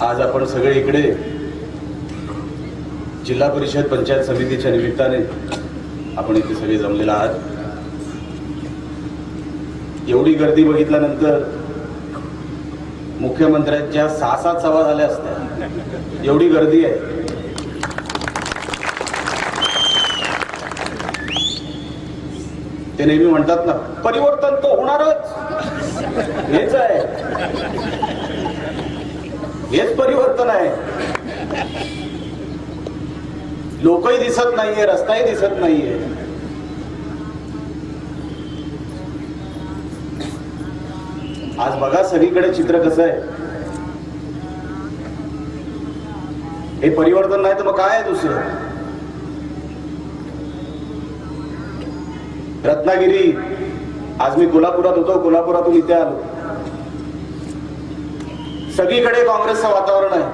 आज आपण सगळे इकडे जिल्हा परिषद पंचायत समितीच्या निमित्ताने आपण इथे सगळे जमलेला आहात. एवढी गर्दी बघितल्यानंतर मुख्यमंत्र्यांच्या सहा सात सभा झाल्या असत्या. एवढी गर्दी आहे. ते नेहमी म्हणतात ना परिवर्तन तो होणारच. हेच आहे. हेच परिवर्तन आहे. लोकही दिसत नाहीये रस्ताही दिसत नाहीये. आज बघा सगळीकडे चित्र कसं आहे. हे परिवर्तन नाही तर मग काय आहे दुसरं? रत्नागिरी. आज मी कोल्हापुरात होतो कोल्हापुरातून इथे आलो. सगळीकडे काँग्रेसचं वातावरण आहे.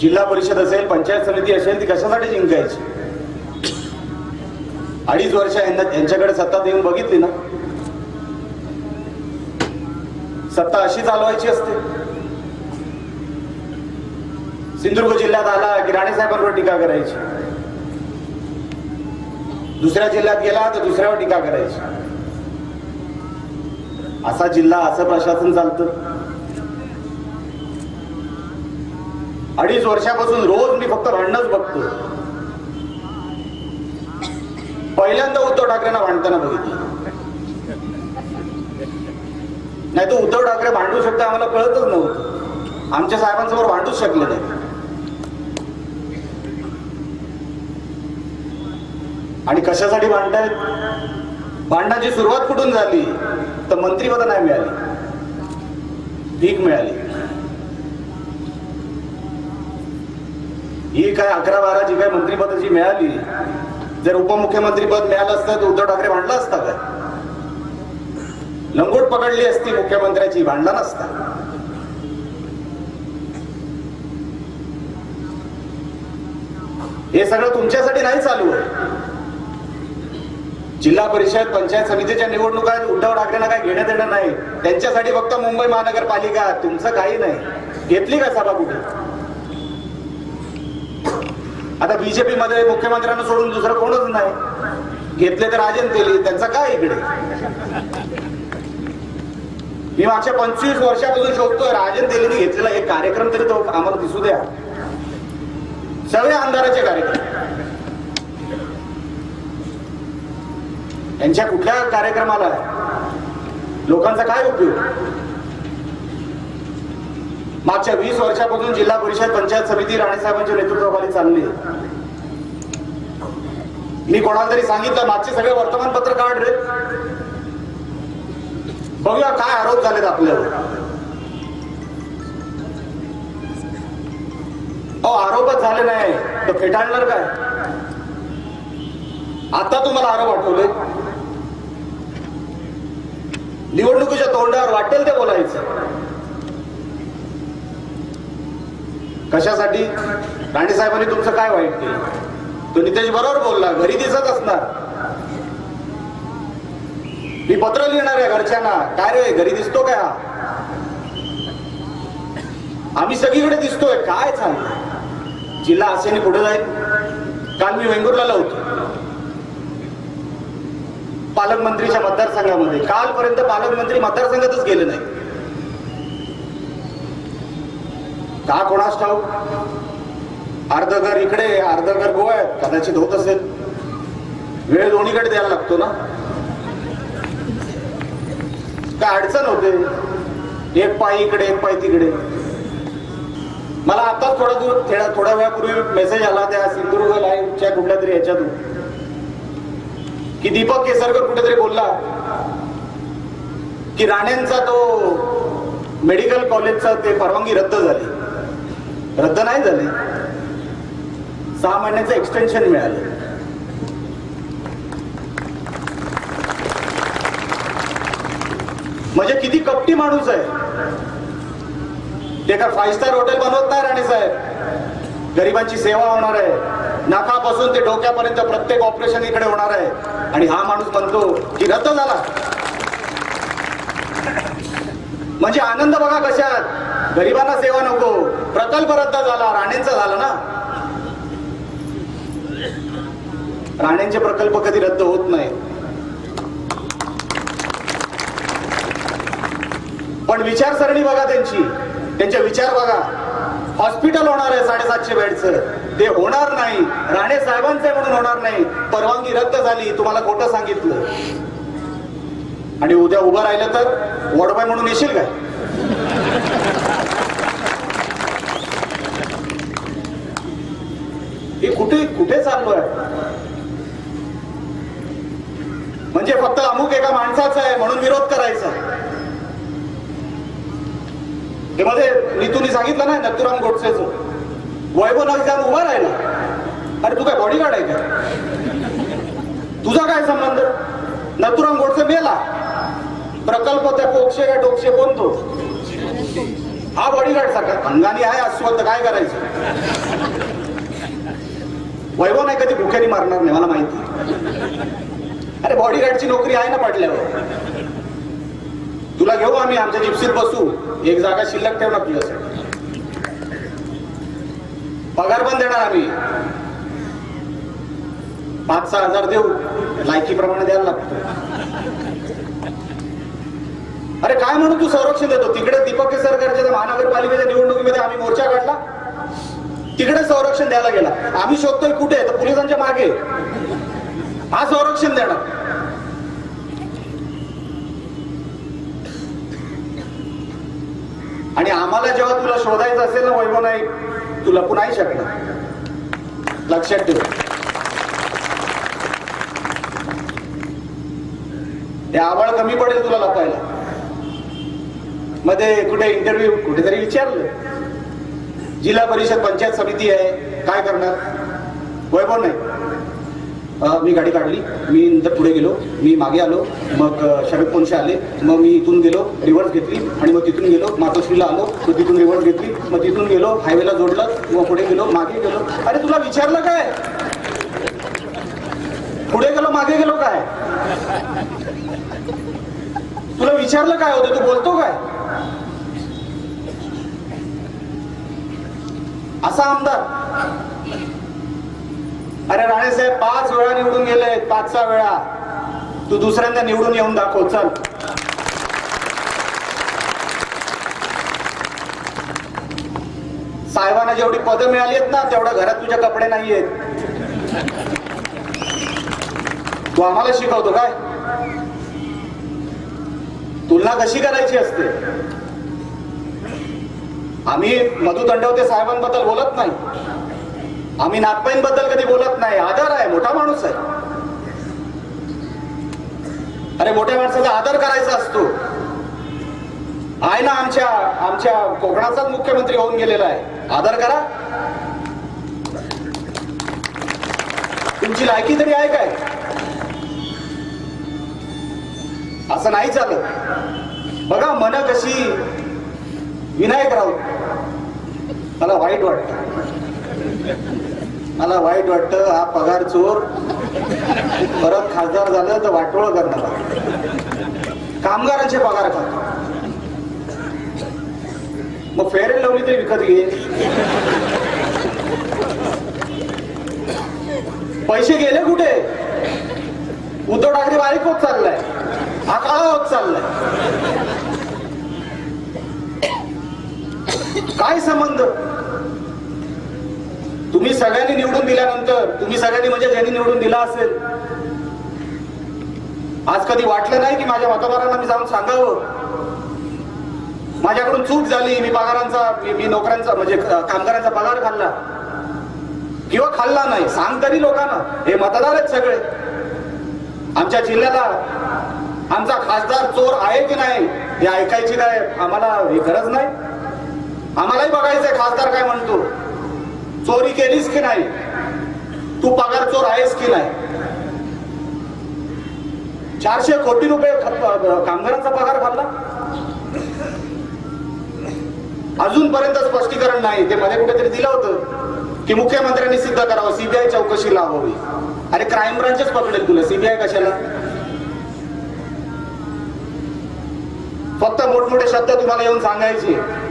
जिल्हा परिषद असेल पंचायत समिती असेल ती कशासाठी जिंकायची? अडीच वर्ष यांच्याकडे सत्ता देऊन बघितली ना? सत्ता अशी चालवायची असते. सिंधुदुर्ग जिल्ह्यात आला की राणे साहेबांवर टीका करायची. दुसऱ्या जिल्ह्यात गेला तर दुसऱ्यावर टीका करायची. असा जिल्हा असं प्रशासन चालतं. अडीच वर्षापासून रोज मी फक्त भांडणच बघतो पहिल्यांदा उद्धव ठाकरेंना भांडताना बघितलं. नाही तो उद्धव ठाकरे भांडू शकतो आम्हाला कळतच नव्हतं. आमच्या साहेबांसमोर भांडूच शकले नाही. आणि कशासाठी भांडतायत? भांडणाची सुरुवात कुठून झाली? तर मंत्रीपद नाही मिळाली. भीक मिळाली. ही काय अकरा बारा जी काय मंत्रिपदाची मिळाली? जर उपमुख्यमंत्रीपद मिळालं असतं तर उद्धव ठाकरे भांडला असता काय लंगोट पकडली असती मुख्यमंत्र्याची भांडला नसता. हे सगळं तुमच्यासाठी नाही चालू आहे. जिल्हा परिषद पंचायत समितीच्या निवडणुका उद्धव ठाकरेंना काय घेणं देणं नाही. त्यांच्यासाठी फक्त मुंबई महानगरपालिका. तुमचं काही नाही. घेतली का सभा कुठे? आता बीजेपी मध्ये मुख्यमंत्र्यांना सोडून दुसरं कोणच नाही. घेतले तर राजन तेली त्यांचा काय इकडे? मी मागच्या पंचवीस वर्षापासून शोधतोय. राजन तेलीने घेतलेला एक कार्यक्रम तरी तो आम्हाला दिसू द्या. सगळे आमदाराचे कार्यक्रम. यांच्या कुठल्या कार्यक्रमाला लोकांचा काय उपयोग? मागच्या वीस वर्षापासून जिल्हा परिषद पंचायत समिती राणेसाहेबांच्या नेतृत्वाखाली चालली मी कोणाला तरी सांगितलं मागचे सगळे वर्तमानपत्र काढ रे. बघूया काय आरोप झालेत आपल्यावर. अहो आरोपच झाले नाही. तर फेटाळणार काय? आता तुम्हाला आरोप आठवले? निवडणुकीच्या तोंडावर वाटेल ते बोलायचं. कशासाठी? राणे साहेबांनी तुमचं काय वाईट केलं? तो नितेश बरोबर बोलला घरी दिसत असणार. मी पत्र लिहिणार आहे घरच्यांना. काय रे घरी दिसतो काय आम्ही सगळीकडे दिसतोय. काय चाललंय? जिल्हा आसेने पुढे जाईल. काल मी वेंगुर्ला होतो. पालकमंत्रीच्या मतदारसंघामध्ये. कालपर्यंत पालकमंत्री मतदारसंघातच गेले नाही का कोणास ठाऊ अर्ध घर इकडे अर्ध घर गोव्यात. कदाचित होत असेल. वेळ दोन्हीकडे द्यायला लागतो ना? काय अडचण होते? एक पाय इकडे एक पाय तिकडे. मला आता थोडा दूर थोड्या थोड्या वेळापूर्वी मेसेज आला त्या सिंधुदुर्ग लाईव्हच्या कुठल्या तरी याच्यातून की दीपक केसरकर कुठेतरी बोलला की राणेंचा तो मेडिकल कॉलेजचा ते परवानगी रद्द झाली. रद्द नाही झाली. सहा महिन्याचं एक्सटेन्शन मिळालं. म्हणजे किती कपटी माणूस आहे. ते का फाईव्ह स्टार हॉटेल बनवत नाही राणे साहेब गरिबांची सेवा होणार आहे. नाकापासून ते डोक्यापर्यंत प्रत्येक ऑपरेशन इकडे होणार आहे. आणि हा माणूस म्हणतो की रद्द झाला. म्हणजे आनंद बघा कशात. गरिबांना सेवा नको. प्रकल्प रद्द झाला. राणेंचा झाला ना. राणेंचे प्रकल्प कधी रद्द होत नाही. पण विचारसरणी बघा त्यांची. त्यांचे विचार बघा. हॉस्पिटल होणार आहे साडेसातशे बेडचं. ते होणार नाही. राणे साहेबांचे म्हणून होणार नाही. परवानगी रद्द झाली. तुम्हाला खोटं सांगितलं. आणि उद्या उभं राहिलं तर वडबाय म्हणून येशील काय? हे कुठे कुठे चाललो आहे? म्हणजे फक्त अमुक एका माणसाचा आहे म्हणून विरोध करायचा. हे मध्ये नीतूनी सांगितलं ना नथुराम गोडसेच. वैभव नदी उभा राहिला. अरे तू काय बॉडीगार्ड आहे का? तुझा काय संबंध? नथुराम गोडसे मेला. प्रकल्प त्या पोक्षे काय डोक्षे कोणतो? हा बॉडीगार्ड सारखा. अंगाने आहे अस्वंत काय करायचं? वैभव नाही कधी भुक्याने मारणार नाही मला माहिती अरे बॉडीगार्डची नोकरी आहे ना पडल्यावर तुला घेऊ आम्ही आमच्या जिप्सीत बसू. एक जागा शिल्लक ठेवणार तुझ्यासाठी. पगार पण देणार आम्ही. पाच सहा हजार देऊ. लायकीप्रमाणे द्यायला लागतो. अरे काय म्हणून तू संरक्षण देतो? तिकडे दीपक सरकारच्या महानगरपालिकेच्या निवडणुकीमध्ये आम्ही मोर्चा काढला. तिकडे संरक्षण द्यायला गेला. आम्ही शोधतोय कुठे तर पोलिसांच्या मागे. हा संरक्षण देणार. आणि आम्हाला जेव्हा तुला शोधायचं असेल ना वैभव नाही तुला पुन्हाही शकणार लक्षात ठेव. ते आवड कमी पडेल तुला लपायला मध्ये कुठे इंटरव्ह्यू कुठेतरी विचारलं. जिल्हा परिषद पंचायत समिती आहे काय करणार? वैभव नाही मी गाडी काढली मी नंतर पुढे गेलो. मी मागे आलो मग शरद पोंशे आले मग मी इथून गेलो रिव्हर्स घेतली आणि मग तिथून गेलो मातोश्रीला आलो मग तिथून रिव्हर्स घेतली मग तिथून गेलो हायवेला जोडलं मग पुढे गेलो मागे गेलो. अरे तुला विचारलं काय? पुढे गेलो मागे गेलो काय? तुला विचारलं काय होतं? तू बोलतो काय? असा आमदार. अरे राणे साहेब पाच वेळा निवडून गेले पाच सहा वेळा. तू दुसऱ्यांदा निवडून येऊन दाखव चल. साहेबांना जेवढी पदं मिळाली आहेत ना तेवढ्या घरात तुझ्या कपडे नाही आहेत. तू आम्हाला शिकवतो काय? तुलना कशी करायची असते? आम्ही मधु दंडवते साहेबांबद्दल बोलत नाही. आम्ही नागपाईंबद्दल कधी बोलत नाही. आदर आहे मोठा माणूस आहे. अरे मोठ्या माणसाचा आदर करायचा असतो. आहे ना आमच्या आमच्या कोकणाचाच मुख्यमंत्री होऊन गेलेला आहे. आदर करा. तुमची लायकी तरी आहे काय? असं नाही झालं बघा मन कशी विनायक राऊत. मला वाईट वाटत. मला वाईट वाटतं हा पगार चोर परत खासदार झालं तर वाटोळ करणार. कामगारांचे पगार खातो. मग फेअर अँड लवली तरी विकत घे. पैसे गेले कुठे? उद्धव ठाकरे बारीक होत चाललाय. हा होत चाललाय. काय संबंध? तुम्ही सगळ्यांनी निवडून दिल्यानंतर तुम्ही सगळ्यांनी म्हणजे ज्यांनी निवडून दिला असेल. आज कधी वाटलं नाही की माझ्या मतदारांना मी जाऊन सांगावं? माझ्याकडून चूक झाली मी पगारांचा मी, मी नोकऱ्यांचा म्हणजे कामगारांचा पगार खाल्ला. किंवा खाल्ला नाही सांग तरी लोकांना. हे मतदारच सगळे. आमच्या जिल्ह्याला आमचा खासदार चोर आहे की नाही हे ऐकायची काय आम्हाला ही गरज नाही? आम्हालाही बघायचंय खासदार काय म्हणतो. चोरी केलीस की नाही? तू पगार चोर आहेस की नाही? चारशे कोटी रुपये कामगारांचा पगार खाल्ला अजूनपर्यंत स्पष्टीकरण नाही. ते मध्ये कुठेतरी दिलं होतं की मुख्यमंत्र्यांनी सिद्ध करावं सीबीआय चौकशी लावावी. अरे क्राईम ब्रांचच पकडेल तुला सीबीआय कशाला? फक्त मोठमोठे शब्द तुम्हाला येऊन सांगायचे.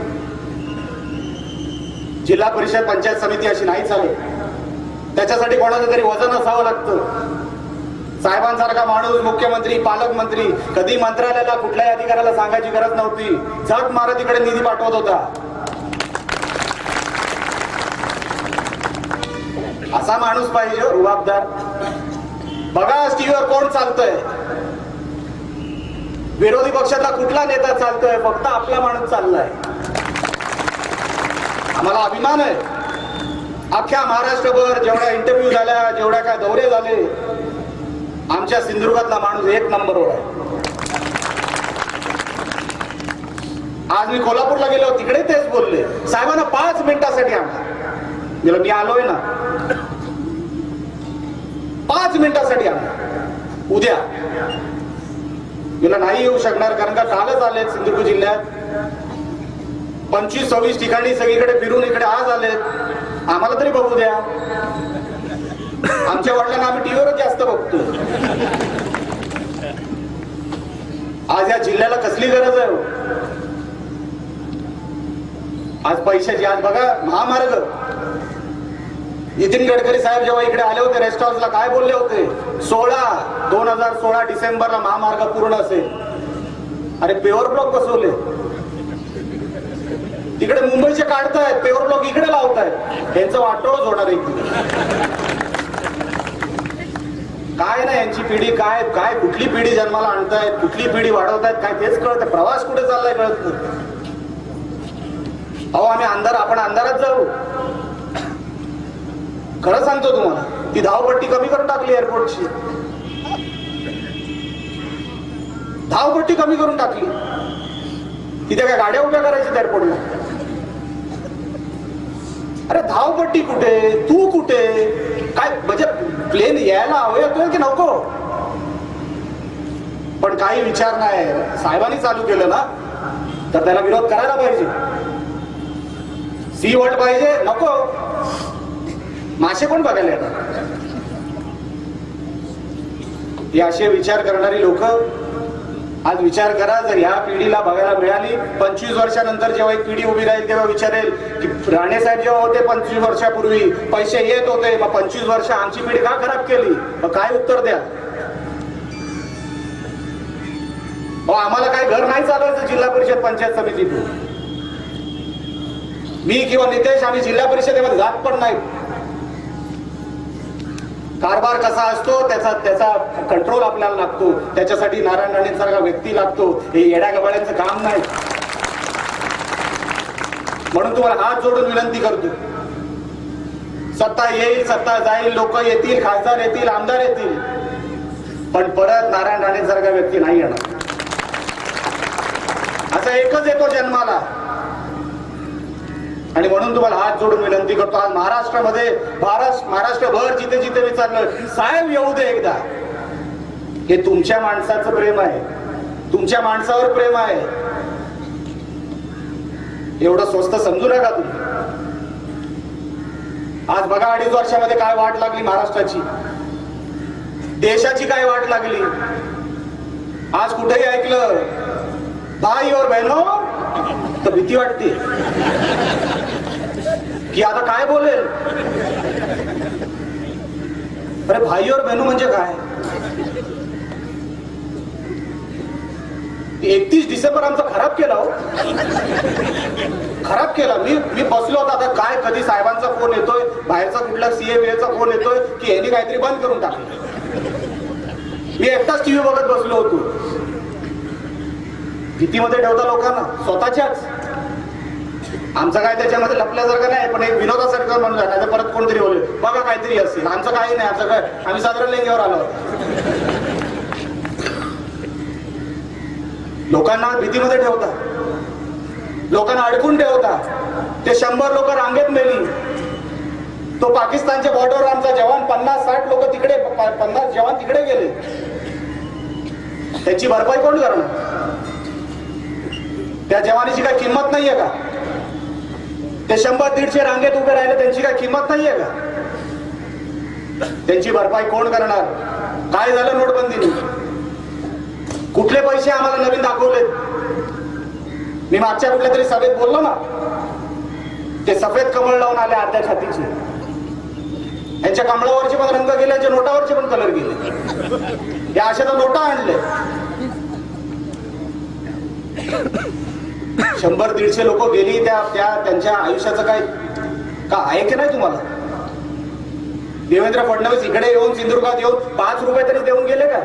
जिल्हा परिषद पंचायत समिती अशी नाही चालत. त्याच्यासाठी कोणाचं तरी वजन असावं लागतं. साहेबांसारखा माणूस मुख्यमंत्री पालकमंत्री कधी मंत्रालयाला कुठल्याही अधिकाऱ्याला सांगायची गरज नव्हती. झक मारत इकडे निधी पाठवत होता. असा माणूस पाहिजे हो, रुबाबदार. बघा टीव्हीवर कोण चालतोय. विरोधी पक्षातला कुठला नेता चालतोय? फक्त आपला माणूस चाललाय. आम्हाला अभिमान आहे. अख्ख्या महाराष्ट्रभर जेवढ्या इंटरव्ह्यू झाल्या जेवढ्या काय दौरे झाले आमच्या सिंधुदुर्गातला माणूस एक नंबरवर आहे. आज मी कोल्हापूरला गेलो तिकडे तेच बोलले. साहेबांना पाच मिनिटासाठी आणला गेलो मी आलोय ना. पाच मिनिटासाठी आणला उद्या. मला नाही येऊ शकणार कारण का कालच आले सिंधुदुर्ग जिल्ह्यात. पंचवीस सव्वीस ठिकाणी सगळीकडे फिरून इकडे आज आले आम्हाला तरी बघू द्या. आमच्या वडिलांना आम्ही टीव्हीवरच जास्त बघतो. आज या जिल्ह्याला कसली गरज आहे हो? आज पैशाची आज बघा महामार्ग. नितीन गडकरी साहेब जेव्हा इकडे आले होते रेस्ट हाऊसला काय बोलले होते? सोळा दोन हजार सोळा डिसेंबरला महामार्ग पूर्ण असेल. अरे पेवर ब्लॉक बसवले. तिकडे मुंबईचे काढतायत पेवर ब्लॉक इकडे लावतायत. यांचं वाटोळच होणार आहे. काय ना यांची पिढी काय काय कुठली पिढी जन्माला आणतायत कुठली पिढी वाढवतायत काय तेच कळत. प्रवास कुठे चाललाय कळत नाही. अहो आम्ही अंधार आपण अंधारात जाऊ. खरं सांगतो तुम्हाला ती धावपट्टी कमी करून टाकली एअरपोर्टची धावपट्टी कमी करून टाकली. तिथे काय गाड्या उभ्या करायच्या एअरपोर्टला अरे धावपट्टी कुठे? तू कुठे? काय म्हणजे प्लेन यायला हवं? येतोय की नको? पण काही विचार नाही. साहेबांनी चालू केलं ना तर त्याला विरोध करायला पाहिजे. सी वट पाहिजे. नको. मासे कोण बघायला येतात? हे असे विचार करणारी लोक आज विचार करा जर ह्या पिढीला बघायला मिळाली पंचवीस वर्षानंतर जेव्हा एक पिढी उभी राहील तेव्हा विचारेल की राणे साहेब जेव्हा होते पंचवीस वर्षापूर्वी पैसे येत होते मग पंचवीस वर्ष आमची पिढी का खराब केली? मग काय उत्तर द्या? अहो, आम्हाला काय घर नाही चालवायचं जिल्हा परिषद पंचायत समितीतून? मी किंवा नितेश आम्ही जिल्हा परिषदेमध्ये जात पण नाही. कारभार कसा असतो त्याचा त्याचा कंट्रोल आपल्याला लागतो. त्याच्यासाठी नारायण राणेंसारखा व्यक्ती लागतो. हे येड्या गबाळ्यांचं काम नाही. म्हणून तुम्हाला हात जोडून विनंती करतो. सत्ता येईल सत्ता जाईल लोक येतील खासदार येतील आमदार येतील. पण परत नारायण राणेंसारखा व्यक्ती नाही येणार. असा एकच येतो जन्माला. आणि म्हणून तुम्हाला हात जोडून विनंती करतो. आज महाराष्ट्रामध्ये भारत महाराष्ट्रभर जिथे जिथे विचारलं साहेब येऊ दे एकदा. हे तुमच्या माणसाचं प्रेम आहे. तुमच्या माणसावर प्रेम आहे. एवढं स्वस्त समजू नका तुम्ही. आज बघा अडीच वर्षामध्ये काय वाट लागली महाराष्ट्राची. देशाची काय वाट लागली. आज कुठेही ऐकलं भाई और बहनो तर भीती वाटते. की आता काय बोलेल? अरे भाई और बहनू म्हणजे काय? एकतीस डिसेंबर आमचा खराब केला हो. खराब केला. मी मी बसलो होता आता. काय कधी साहेबांचा फोन येतोय? बाहेरचा कुठला सीए बीएचा फोन येतोय? की यांनी काहीतरी बंद करून टाकलं. मी एकटाच टीव्ही बघत बसलो होतो. भीतीमध्ये ठेवता लोकांना. स्वतःच्याच. आमचं काय त्याच्यामध्ये लपल्यासारखं नाही पण एक विनोदासारखं म्हणून नाही तर परत कोणतरी बोलले बघा काहीतरी असेल. आमचं काही नाही आमचं काय आम्ही साधारण लेंगेवर आलो. लोकांना भीतीमध्ये ठेवता. लोकांना अडकून ठेवता. ते शंभर लोक रांगेत मेली. तो पाकिस्तानच्या बॉर्डरवर आमचा जवान पन्नास साठ लोक तिकडे पन्नास जवान तिकडे गेले. त्याची भरपाई कोण करणार? त्या जवानीची काय किंमत नाहीये का? ते शंभर दीडशे रांगेत उभे राहिले त्यांची काय किंमत नाहीये का? त्यांची भरपाई कोण करणार? काय झालं नोटबंदीने? कुठले पैसे आम्हाला नवीन दाखवलेत? मी मागच्या कुठल्या तरी सभेत बोललो ना? ते सफेद कमळ लावून आले आद्या छातीचे. यांच्या कमळावरचे पण रंग गेले यांच्या नोटावरचे पण कलर गेले. या अशा तर नोटा आणले शंभर दीडशे लोक गेली त्या त्या त्यांच्या आयुष्याचं काय का आहे की नाही तुम्हाला? देवेंद्र फडणवीस इकडे येऊन सिंधुदुर्गात येऊन पाच रुपये तरी देऊन गेले का?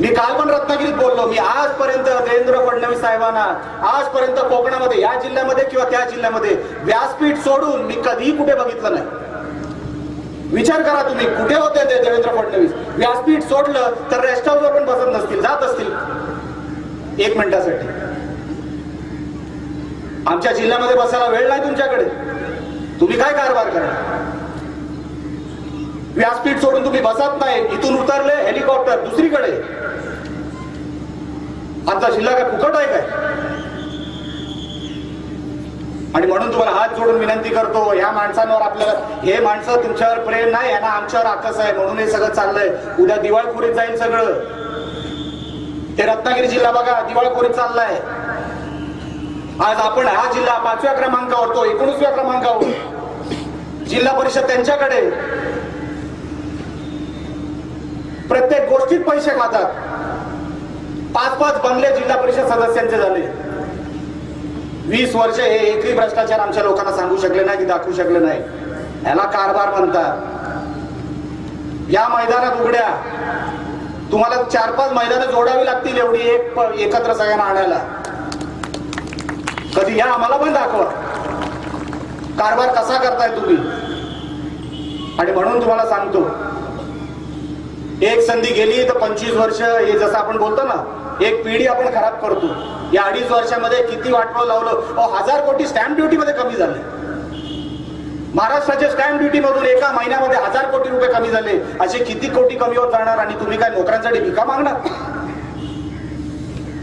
मी काल पण रत्नागिरीत बोललो मी आजपर्यंत देवेंद्र फडणवीस साहेबांना आजपर्यंत कोकणामध्ये या जिल्ह्यामध्ये किंवा त्या जिल्ह्यामध्ये व्यासपीठ सोडून मी कधीही कुठे बघितलं नाही. विचार करा तुम्ही कुठे होते ते देवेंद्र फडणवीस? व्यासपीठ सोडलं तर रेस्ट हाऊसवर पण बसत नसतील जात असतील. एक मिनिटासाठी. आमच्या जिल्ह्यामध्ये बसायला वेळ नाही तुमच्याकडे. तुम्ही काय कारभार करणार? व्यासपीठ सोडून तुम्ही बसत नाही. इथून उतरले हेलिकॉप्टर दुसरीकडे. आमचा जिल्हा काय फुकट आहे काय? आणि म्हणून तुम्हाला हात जोडून विनंती करतो या माणसांवर आपल्याला हे माणसं तुमच्यावर प्रेम नाही यांना आमच्यावर आकस आहे. म्हणून हे सगळं चाललंय. उद्या दिवाळखोरीत जाईल सगळं. ते रत्नागिरी जिल्हा बघा दिवाळखोरीत चाललाय. आज आपण हा जिल्हा पाचव्या क्रमांकावर तो एकोणीसव्या क्रमांकावर. जिल्हा परिषद त्यांच्याकडे. प्रत्येक गोष्टीत पैसे खातात. पाच पाच बंगले जिल्हा परिषद सदस्यांचे झाले. वीस वर्ष हे एकही भ्रष्टाचार आमच्या लोकांना सांगू शकले नाही की दाखवू शकले नाही. याला कारभार म्हणतात. या मैदानात उघड्या. तुम्हाला चार पाच मैदानं जोडावी लागतील एवढी एक एकत्र सगळ्यांना आणायला. कधी या आम्हाला पण दाखवा. कारभार कसा करताय तुम्ही? आणि म्हणून तुम्हाला सांगतो एक संधी गेली तर पंचवीस वर्ष हे जसं आपण बोलतो ना एक पिढी आपण खराब करतो. या अडीच वर्षामध्ये किती वाटवं लावलं? अहो, हजार कोटी स्टॅम्प ड्युटी मध्ये कमी झाले. महाराष्ट्राच्या स्टॅम्प ड्युटी मधून एका महिन्यामध्ये हजार कोटी रुपये कमी झाले. असे किती कोटी कमी होत जाणार आणि तुम्ही काय नोकऱ्यांसाठी भिका मागणार?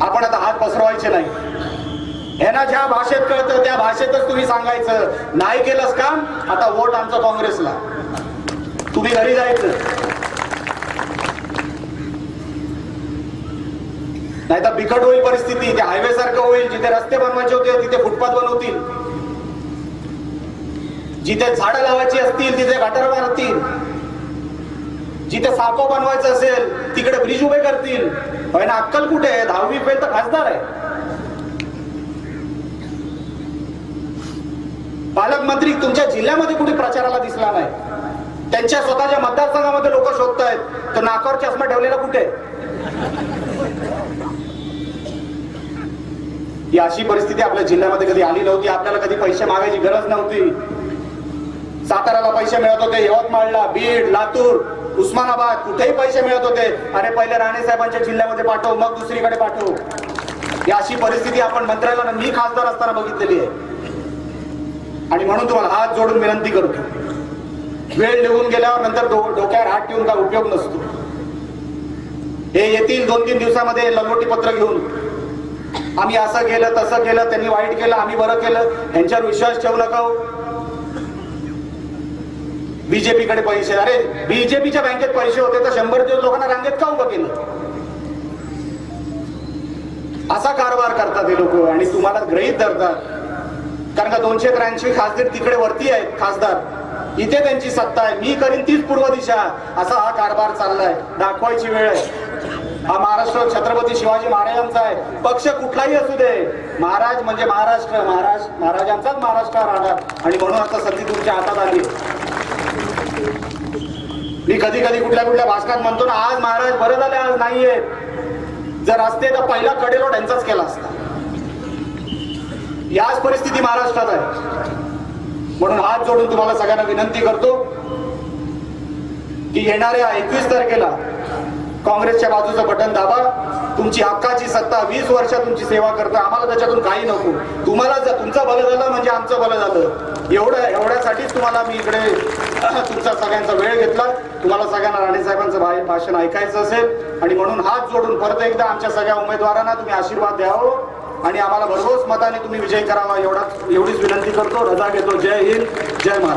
आपण आता हात पसरवायचे नाही. यांना ज्या भाषेत कळतं त्या भाषेतच तुम्ही सांगायचं. नाही केलंस काम आता वोट आमचं काँग्रेसला. तुम्ही घरी जायचं. नाही तर बिकट होईल परिस्थिती ते हायवे सारखं होईल जिथे रस्ते बनवायचे होते तिथे फुटपाथ बनवतील. जिथे झाडं लावायची असतील तिथे गटर मारतील. जिथे साको बनवायचं असेल तिकडे ब्रिज उभे करतील. अक्कल कुठे आहे? दहावी फेल तर खासदार आहे. पालकमंत्री तुमच्या जिल्ह्यामध्ये कुठे प्रचाराला दिसला नाही? त्यांच्या स्वतःच्या मतदारसंघामध्ये लोक शोधतायत. तर नाकावर चष्मा ठेवलेला कुठे? ही अशी परिस्थिती आपल्या जिल्ह्यामध्ये कधी आली नव्हती. आपल्याला कधी पैसे मागायची गरज नव्हती. साताऱ्याला पैसे मिळत होते यवतमाळला बीड लातूर उस्मानाबाद कुठेही पैसे मिळत होते. अरे पहिले राणे साहेबांच्या जिल्ह्यामध्ये पाठव मग दुसरीकडे पाठव. ही अशी परिस्थिती आपण मंत्र्याला मी खासदार असताना बघितलेली आहे. आणि म्हणून तुम्हाला हात जोडून विनंती करतो. वेळ निघून गेल्यावर नंतर डो- डोक्यावर हात ठेवून काय उपयोग नसतो. हे येतील दोन तीन दिवसामध्ये लंगोटी पत्र घेऊन. आम्ही असं केलं तसं केलं त्यांनी वाईट केलं आम्ही बरं केलं यांच्यावर विश्वास ठेवू नका हो. बीजेपी कडे पैसे अरे बीजेपीच्या बँकेत पैसे होते तर शंभर दिवस लोकांना रांगेत का उभं केलं असा कारभार करतात हे लोक आणि तुम्हाला ग्रहित धरतात. कारण का दोनशे त्र्याऐंशी खासदार तिकडे वरती आहेत खासदार. इथे त्यांची सत्ता आहे. मी करीन तीच पूर्व दिशा असा हा कारभार चाललाय. दाखवायची वेळ आहे. हा महाराष्ट्र छत्रपती शिवाजी महाराजांचा आहे. पक्ष कुठलाही असू दे. महाराज म्हणजे महाराष्ट्र. महाराज महाराजांचाच महाराष्ट्र राहणार आणि म्हणून आता संधी तुमच्या हातात आली. मी कधी कधी कुठल्या कुठल्या भाषणात म्हणतो ना आज महाराज बरं झाले आज नाहीये. जर असते तर पहिला कडेलोट यांचाच केला असता. याच परिस्थिती महाराष्ट्रात आहे. म्हणून हात जोडून तुम्हाला सगळ्यांना विनंती करतो की येणाऱ्या एकवीस तारखेला काँग्रेसच्या बाजूचं बटन दाबा. तुमची हक्काची सत्ता वीस वर्ष तुमची सेवा करता आम्हाला त्याच्यातून काही नको. तुम्हाला जर तुमचं भलं झालं म्हणजे आमचं भलं झालं. एवढं एवढ्यासाठीच तुम्हाला मी इकडे तुमचा सगळ्यांचा वेळ घेतला. तुम्हाला सगळ्यांना राणेसाहेबांचं भा- भाषण ऐकायचं असेल. आणि म्हणून हात जोडून परत एकदा आमच्या सगळ्या उमेदवारांना तुम्ही आशीर्वाद द्यावं हो. आणि आम्हाला भरघोस मताने तुम्ही विजय करावा एवढा एवढीच विनंती करतो. रजा घेतो. जय हिंद. जय महाराज